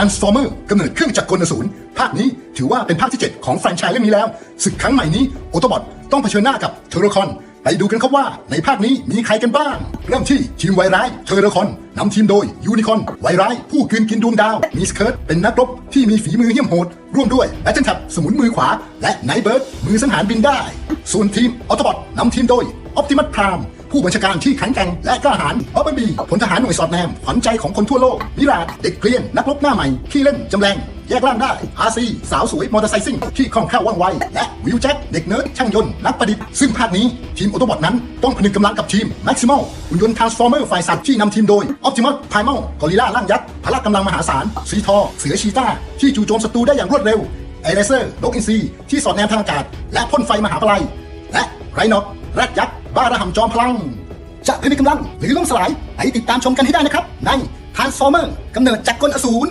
Transformer กำเนิดเครื่องจักรกลอสูรภาคนี้ถือว่าเป็นภาคที่ 7 ของแฟรนไชส์เรื่องนี้แล้วศึกครั้งใหม่นี้โอโตบอทต้องเผชิญหน้ากับเทอร์คอนไปดูกันครับว่าในภาคนี้มีใครกันบ้าง เริ่มที่ทีมไวร้ายเทอร์คอนนำทีมโดยยูนิคอนไวร้ายผู้กลืนกินดวงดาวมีสเคิร์ตเป็นนักรบที่มีฝีมือเหี้ยมโหด ร่วมด้วยแบทเทิลแท็บสมุนมือขวา และไนเบิร์ดมือสังหารบินได้ ส่วนทีมออโตบอทนำทีมโดยออ t ติมัสพราม ผู้บัญชาการที่แข็งแกร่งและกล้าหาญออฟเบบีพลทหารหน่วยสอดแนมขวัญใจของคนทั่วโลกมิราเด็กเกรียนนักรบหน้าใหม่ขี้เล่นจำแรงแยกร่างได้อาซีสาวสวยมอเตอร์ไซค์ซิ่งที่คล่องแคล่วว่องไว และวิวแจ็คเด็กเนิร์ดช่างยนต์นักประดิษฐ์ ซึ่งภาคนี้ทีมออโตบอทนั้นต้องผนึกกำลังกับทีมแม็กซิมอลหุ่นยนต์ทรานส์ฟอร์เมอร์ฝ่ายสัตว์ที่นำทีมโดยออ t ติมัสไพมอลกอริล่าร่างยักษ์พละกำลังมหาศาลซีทอ เสือชีต้าที่จู่โจมศัตรูได้อย่างรวดเร็วไอเลเซอร์นกอินทรีที่สอดแนมทางอากาศ และพ่นไฟมหาปลัยและไรนอกแรดยักษ์ บ้าระห่ำจอมพลัง จะพนึกกำลังหรือล่มสลายไปติดตามชมกันให้ได้นะครับ ใน Transformer กำเนิดจากกลอสูร